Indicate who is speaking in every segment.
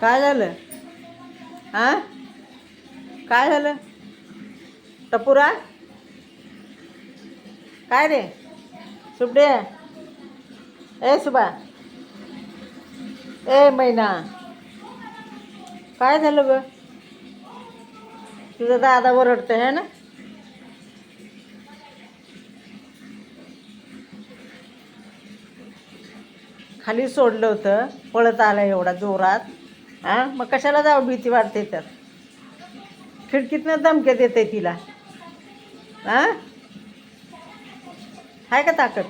Speaker 1: काय झालं? आ? काय झालं? टपुरा? काय रे? सुबडे? ए सुबा. ए मैना. काय झालं ग? तुझं दादा ओरडतं आहे ना? खाली सोडलं होतं पळत आलं एवढा जोरात. हां? मग कशाला जावं भीती वाटते तर? खिडकीतनं धमक्या देते तिला. हां? आहे का ताकद?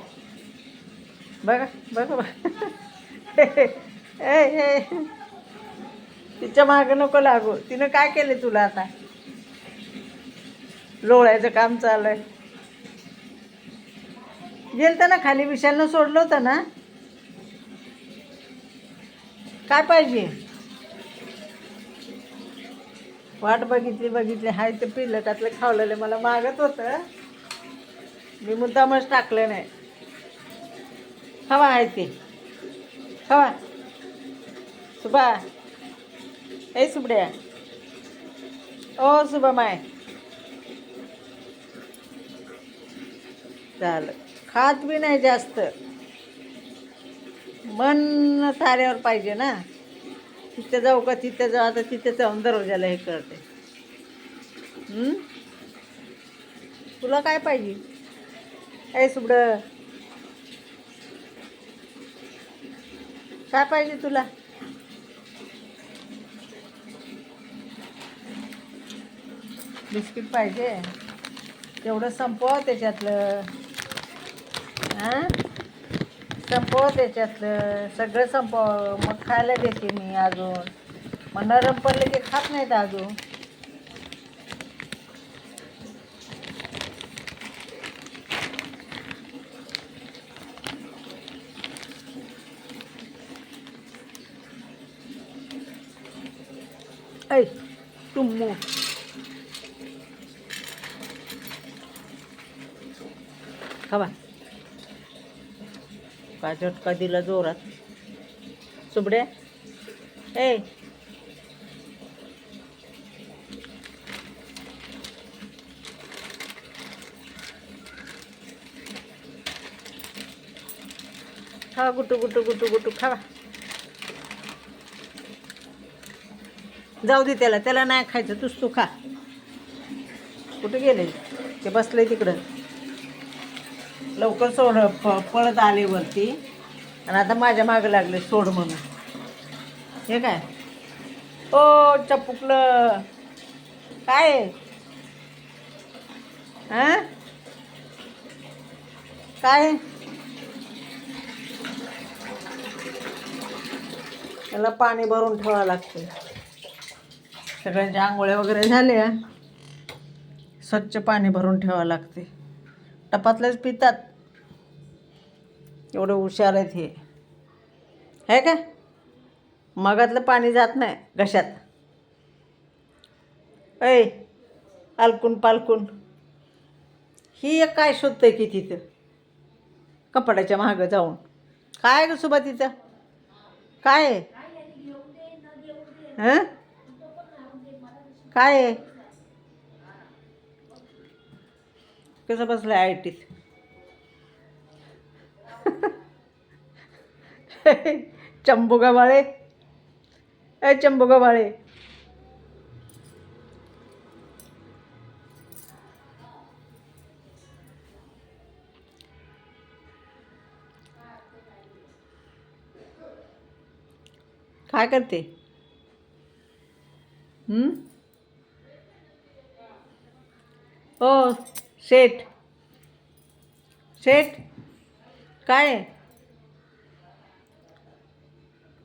Speaker 1: बघा बघा ए तिच्या मागं नको लागू. तिनं काय केलं तुला आता? लोळायचं काम चालू आहे गेलतं ना खाली विशालनं सोडलं होतं ना? काय पाहिजे? वाट बघितली बघितली. हाय ते पिलं त्यातलं खावलेलं मला मागत होतं. मी मुद्दामच टाकलं नाही. हवा आहे ते. हवा. सुबा. ए सुबड्या. ओ सुबा माय. झालं. खात बी नाही जास्त. मन ताऱ्यावर पाहिजे ना. तिथे जाऊ का? तिथे जाऊ आता तिथे जाऊन दरवाजाला हे करते. तुला काय पाहिजे? काय सुबड. काय पाहिजे तुला? बिस्किट पाहिजे. तेवढं संपव त्याच्यातलं. हां? संपव त्याच्यातलं. सगळं संपव. मग खायला देते मी अजून. मग नरम पडले की खात नाहीत अजून. ऐ तुम खावा का झटका दिला जोरात? सुबड्या? ए! खावा गुटू गुटू गुटू गुटू खावा जाऊ दे त्याला. त्याला नाही खायचं. तूच तू खा. कुठे गेले? ते बसले तिकडं. लवकर सोड प पळत आले वरती आणि आता माझ्या मागं लागले सोड म्हणून. हे काय? ओ चपुकलं. काय? आहे? काय? त्याला पाणी भरून ठेवावं लागते सगळ्यांच्या आंघोळ्या वगैरे झाल्या. स्वच्छ पाणी भरून ठेवावं लागते टपातलेच पितात. एवढं हुशार आहेत हे. आहे का? मगातलं पाणी जात नाही घशात. ऐ आलकून पालकून. ही एक काय शोधतंय की तिथं? कपड्याच्या मागं जाऊन. काय ग सुबा तिथं? काय? आहे हं? काय? कसं बसलं आय टीत चंबू गवाळे ए चंबू गवाळे काय करते? हो. शेठ. शेठ काय? आहे